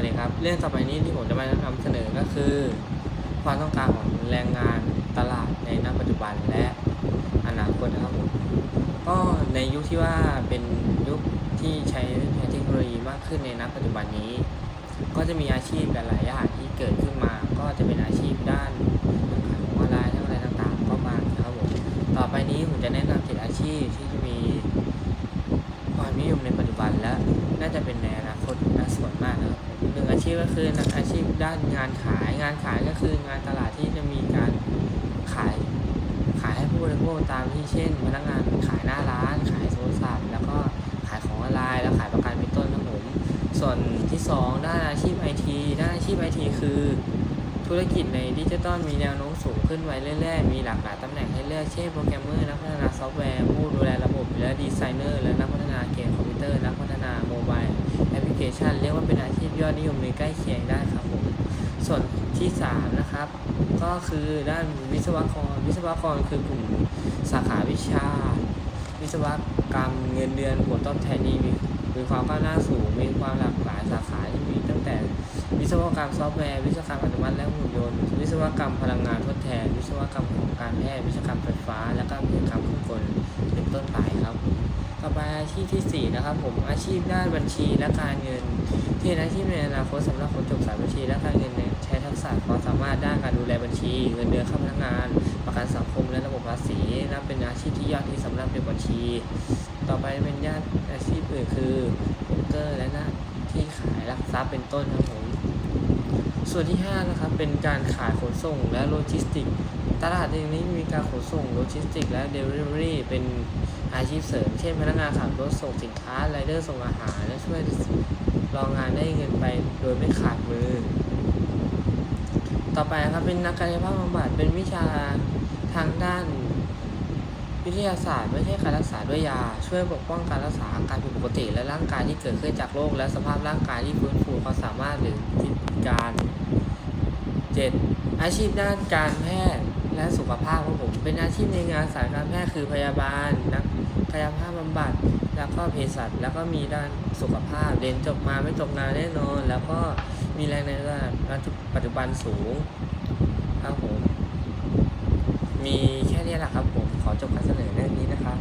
วัสดีครับเรื่องต่อไปนี้ที่ผมจะมานำเสนอก็คือ ความต้องการของแรงงานตลาดในณปัจจุบันและอนาคตนะครับผมก็ในยุคที่ว่าเป็นยุคที่ใช้เทคโนโลยีมากขึ้นในณปัจจุบันนี้ ก็จะมีอาชีพหลายๆอย่างที่เกิดขึ้นมา ก็จะเป็นอาชีพด้านขายองอนไลน์ทั้งอะไรต่างๆก็มานะครับผมต่อไปนี้ผมจะแนะนำเจ็ดอาชีพที่จะมีความนิยมในปัจจุบันและน่าจะเป็นในอนาคตน่าสนมากนะครับ อาชีพก็คืออาชีพด้านงานขาย งานขายก็คืองานตลาดที่จะมีการขายขายให้ผู้บริโภคตามที่เช่นพนักงานขายหน้าร้าน ขายโทรศัพท์แล้วก็ขายของออนไลน์แล้วขายประกันเป็นต้นนะผมส่วนที่สองด้านอาชีพไอทีด้านอาชีพไอทีคือธุรกิจในดิจิตอลมีแนวโน้มสูงขึ้นไว้เรื่อยๆ มีหลากหลายตำแหน่งให้เลือก เช่นโปรแกรมเมอร์ นักพัฒนาซอฟต์แวร์ ผู้ดูแลระบบ และดีไซเนอร์ และ เคชันเรียกว่าเป็นอาชีพยอดนิยมในใกล้เคียงได้ครับผมส่วนที่สามนะครับก็คือด้านวิศวกร วิศวกรคือกลุ่มสาขาวิชา วิศวกรรมเงินเดือนผลตอบแทนดีมีมีความก้าวหน้าสูงมีความหลากหลายสาขาที่มีตั้งแต่วิศวกรรมซอฟต์แวร์วิศวกรรมอัตโนมัติและหุ่นยนต์ วิศวกรรมพลังงานทดแทน วิศวกรรมของการแพทย์วิศวกรรมไฟฟ้า และก็วิศวกรรมเครื่องกลเป็นต้นไปครับ ต่อไปอาชีพที่สี่นะครับ ผมอาชีพด้านบัญชีและการเงิน ที่เป็นอาชีพในอนาคตสำหรับคนจบสายบัญชีและการเงินเนี่ยใช้ทักษะความสามารถด้านการดูแลบัญชี เงินเดือนค่าพนักงาน ประกันสังคมและระบบภาษีนับเป็นอาชีพที่ยอดฮิตสำหรับเด็กบัญชี ต่อไปเป็นญาติอาชีพอื่นคือโบรกเกอร์และหน้าที่ขายหลักทรัพย์เป็นต้นครับผมส่วนที่5นะครับเป็นการขายขนส่งและโลจิสติก ตลาดเองนี้มีการขนส่งโลจิสติกและเดลิเวอรี่เป็นอาชีพเสริม เช่นพนักงานขับรถส่งสินค้าไรเดอร์ส่งอาหาร และช่วยรองงานได้เงินไปโดยไม่ขาดมือ ต่อไปครับเป็นนักกายภาพบำบัดเป็นวิชาทางด้านวิทยาศาสตร์ไม่ใช่การรักษาด้วยยา ช่วยปกป้องการรักษาอาการผิดปกติ และร่างกายที่เกิดขึ้นจากโรคและสภาพร่างกายที่ฟื้นฟูความสามารถหรือพิการ 7. อาชีพด้านการแพทย์ และสุขภาพของผม เป็นอาชีพในงานสายการแพทย์คือพยาบาลนักกายภาพบำบัด แล้วก็เภสัชแล้วก็มีด้านสุขภาพเรียนจบมาไม่ตกงานแน่นอน แล้วก็มีแรงในระดับปัจจุบันสูงครับผมมีแค่นี้แหละครับผมขอจบการเสนอเรื่องนี้นะครับ